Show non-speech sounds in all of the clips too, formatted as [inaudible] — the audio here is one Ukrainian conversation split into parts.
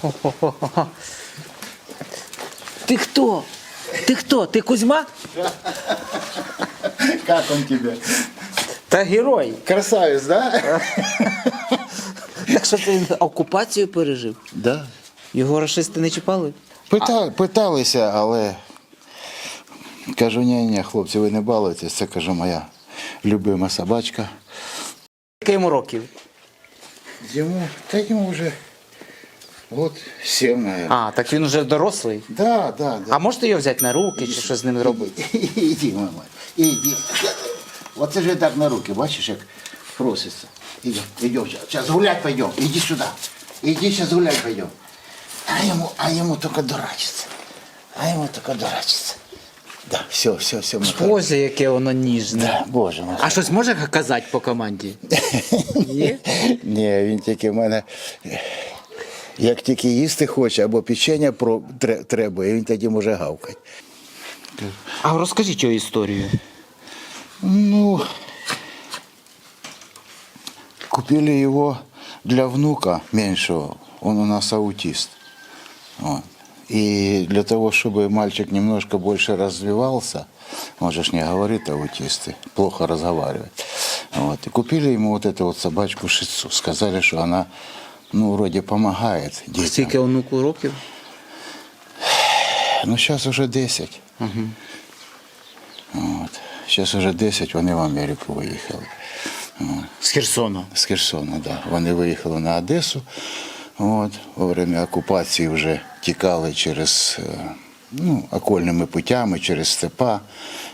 Хо-хо-хо-хо. Ти хто? Ти хто? Ти Кузьма? Как он тебе? Та герой. Красавец, да? Так що ти окупацію пережив? Да. Його рашисти не чіпали? Пита, питалися, але кажу, ні, ні, хлопці, ви не балуєтесь, це кажу, моя любима собачка. Скільки йому років? Йому, та йому вже от сім, наверное. А, так він уже дорослий. Да, да, да. А можете його взяти на руки чи що з ним робити? [laughs] Іди, мама, іди. Оце ж так на руки, бачиш, як проситься. Идем, идем, сейчас гулять пойдем. Иди сюда. Иди сейчас гулять пойдем. А ему, а ему только дурачиться. А ему только дурачиться. Да, все, все, все. Боже, яке воно ніжне. Да, боже мой. А щось може казати по команді? [laughs] Ні? Ні, він тільки в мене. Як тільки їсти хоче або печення про- тре- треба, і він тоді може гавкати. А розкажіть його історію. Ну, купили его для внука меньшего. Он у нас аутист. Вот. И для того, чтобы мальчик немножко больше развивался, он же ж не говорит аутисты, плохо разговаривает. Вот. И купили ему вот эту вот собачку шицу. Сказали, что она, ну, вроде помогает детям. Скільки онуку років? Ну, зараз вже 10. От. Зараз вже 10, вони в Америку виїхали. З Херсона. З Херсона, да. Вони виїхали на Одесу. От. Во время окупації вже тікали через е, ну, окольними путями, через степа,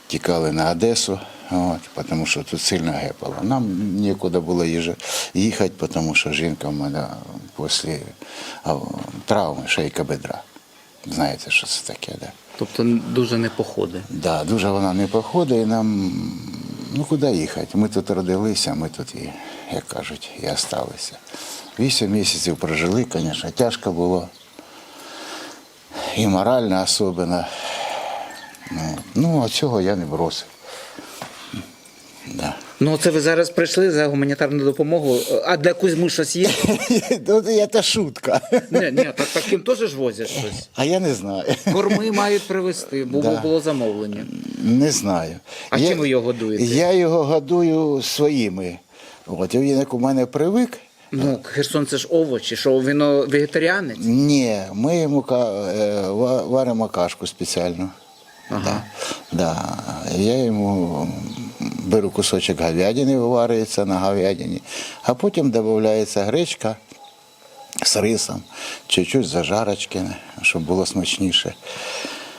тікали на Одесу. От, тому що тут сильно гепало. Нам нікуди було їхати, тому що жінка в мене після травми шейка бедра. Знаєте, що це таке, да? Тобто дуже не походи. Да, дуже вона не походить, і нам ну куди їхати? Ми тут родилися, ми тут і, як кажуть, і осталися. Вісім місяців прожили, звісно, тяжко було. І морально особливо. Ну, а цього я не бросив. Да. Ну, це ви зараз прийшли за гуманітарну допомогу. А для Кузьми щось є? [laughs] Ну, Це шутка. Ні, ні, так таким теж ж возять щось. А я не знаю. Корми мають привезти, бо Да. було замовлення. Не знаю. А я, чим ви його годуєте? Я його годую своїми. От, він як у мене привик. Ну, Херсон це ж овочі, що він вегетаріанець? Ні, ми йому е, варимо кашку спеціально. Ага. Да. Я йому беру кусочок говядини, виварюється на говядині, а потім додається гречка з рисом, чуть-чуть зажарочки, щоб було смачніше.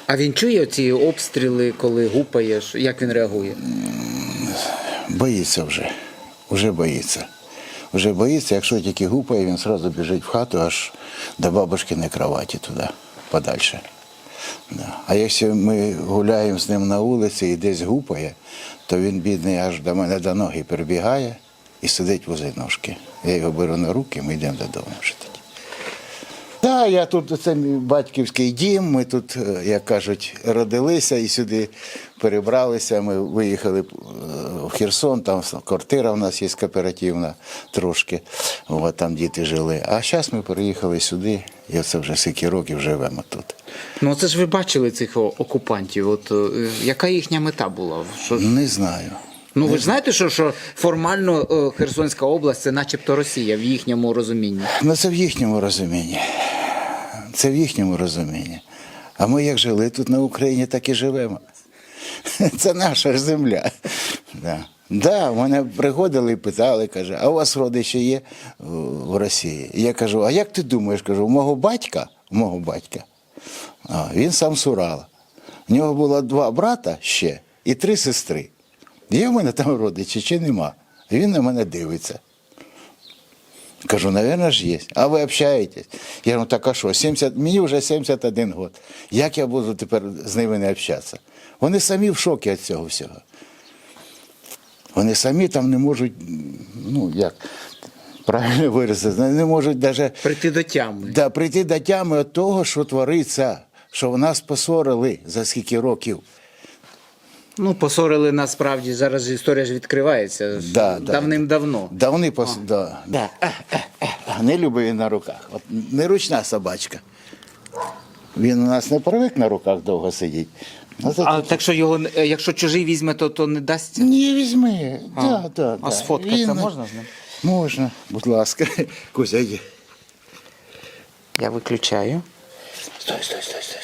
А він чує ці обстріли, коли гупаєш? Як він реагує? Боїться вже. Вже боїться. Вже боїться, якщо тільки гупає, він одразу біжить в хату аж до бабушкиної кроваті туди, подальше. Да. А якщо ми гуляємо з ним на вулиці і десь гупає, то він, бідний, аж до мене до ноги прибігає і сидить возле ножки. Я його беру на руки, ми йдемо додому тоді. Так, я тут, це мій батьківський дім. Ми тут, е, як кажуть, родилися і сюди перебралися. Ми виїхали е, в Херсон, там квартира в нас є кооперативна трошки. От, там діти жили. А зараз ми переїхали сюди, і оце вже скільки років живемо тут. Ну, це ж ви бачили цих окупантів. От яка їхня мета була? Що Не знаю. Ну ви ж знаєте, що, що формально е, Херсонська область це начебто Росія в їхньому розумінні. Ну це в їхньому розумінні. Це в їхньому розумінні. А ми як жили тут на Україні, так і живемо. [laughs] Це наша земля. Да. Да, мене приходили і питали, каже, а у вас родичі є в- Росії? І я кажу, а як ти думаєш? Кажу, у мого батька, у мого батька, а, він сам з Урала. У нього було два брата ще і три сестри. Є в мене там родичі чи нема? Він на мене дивиться. Кажу, наверное, ж є. А ви общаєтесь? Я говорю, так а що, 70, мені вже 71 год. Як я буду тепер з ними не общатися? Вони самі в шокі від цього всього. Вони самі там не можуть, ну як правильно виразити, не можуть навіть Прийти до тями. да, прийти до тями від того, що твориться, що в нас посорили за скільки років. Ну, посорили насправді, зараз історія ж відкривається. Да, да. Давним-давно. Да вони пос... да, да. Не любить він на руках. От неручна собачка. Він у нас не привик на руках довго сидіти. Ну, А так що його, е, якщо чужий візьме, то, то не дасться? Ні, візьми. А. Да, да, А да. сфоткатися можна з ним? Можна, будь ласка. [laughs] Кузя, йди. Я виключаю. Стой, стой, стой, стой.